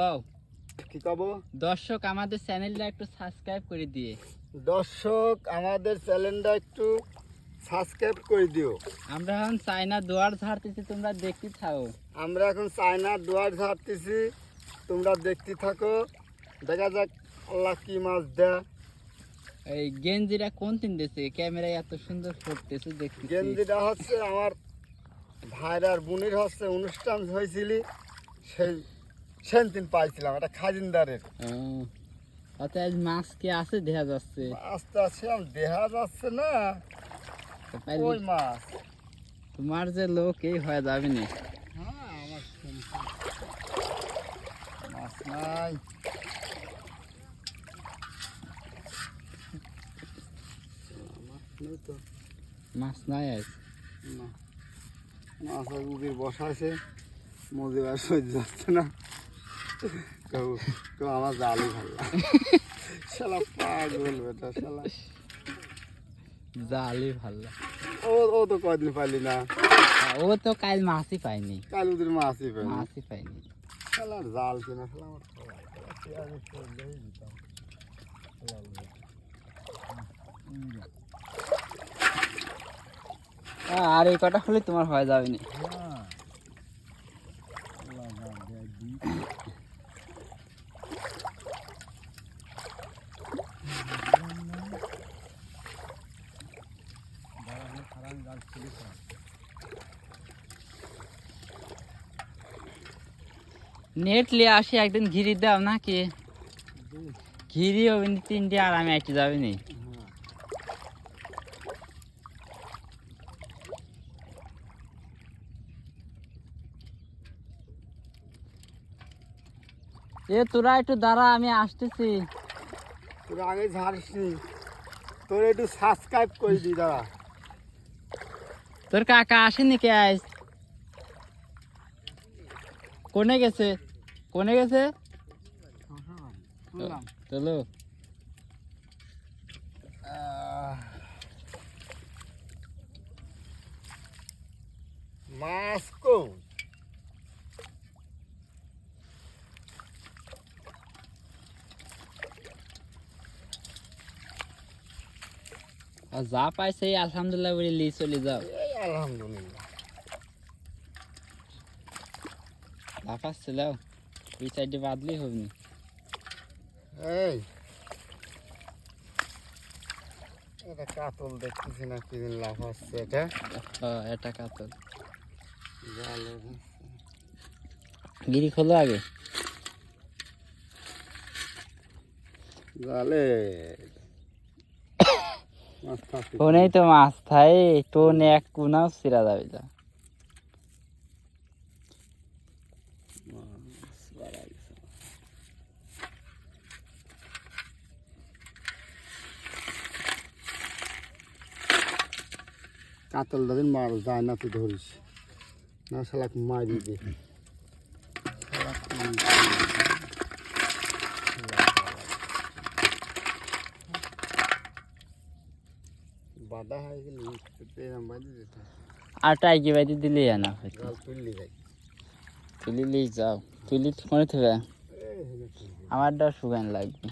কও। কি কব? দর্শক আমাদের চ্যানেলটা একটু সাবস্ক্রাইব করে দিয়ে। দর্শক আমাদের চ্যানেলটা একটু সাবস্ক্রাইব করে দিও। আমরা এখন চাইনা দুয়ার ঝাড়তেছি তোমরা দেখতে থাও। আমরা এখন চায়না দুয়ার ঝাড়তেছি তোমরা দেখতে থাকো। দেখা যাক আল্লাহ কি মাছ দেয়। এই গেঞ্জিরা কোন তিন দেশে ক্যামেরায় এত সুন্দর ফুটতেছে দেখতে গেঞ্জিটা হচ্ছে আমার ভাইরার বোনের হচ্ছে অনুষ্ঠান হয়েছিল সেই সেদিন পাইছিলাম এটা খাজিনদারের। আজ মাছ কি আছে দেখা যাচ্ছে। আস্তে আস্তে আম দেখা যাচ্ছে না। ওই মাছ? তোমার যে লোক এই হয়ে যাবে না। হ্যাঁ আমার মাছ নাই। মাছ নেই আজ। মাছ উবির বসা আছে মজুর আর সহ্য যাচ্ছে না। কেউ কেউ আমার জালই ভালো শালা পাগল বেটা শালা। জালি ভালো ও ও তো কদিন পাইলি না? ও তো কাল মাছই পাইনি। কাল ওদের মাছই পাইনি। মাছই পাইনি। শালার জাল কিনা শালা আমার। আর এই কটা হলে তোমার হয়ে যাবে না হ্যাঁ। শালা জাল দেয় দিই। নেট লিয়ে আসি একদিন ঘিরি দাও নাকি? ঘিরি হবে না তিনটে আরামে একটু যাবে নি। এ তোরা একটু দাঁড়া আমি আসতেছি। তোরা আগে ঝাড়িসনি। তোর একটু সাবস্ক্রাইব করে দি দাঁড়া। তোর কাকা আসেনি কে আজ? কোনে গেছে? কোনে গেছে? চলো। মাছ কো যা পাইছে এই আলহামদুলিল্লাহ বলে লি চলে যাও। এই আলহামদুলিল্লাহ। যাও। ওই সাইডে বাদলি হবে না। এই। এটা কাতল দেখতেছি না কি লাভ হচ্ছে এটা? হ্যাঁ, এটা কাতল। গিরি খোলো আগে। জালে ফোনেই তো মাছ থাই টোন এক কোনাও সিরা যাবে যা মাছ বাড়া গেছে। কাতল ধরেন মার যায় না তুই ধরিস না শালাক মারি দে শালাক কি- বাধা হয়ে গেলে এরম বাঁধি দিতে আর টাইকি বাইতে দিলেই না হয়তো জাল তুললি যাই তুলিলেই যাও। তুলি মনে থাকবে সুগান আমারটা শুকান লাগবে।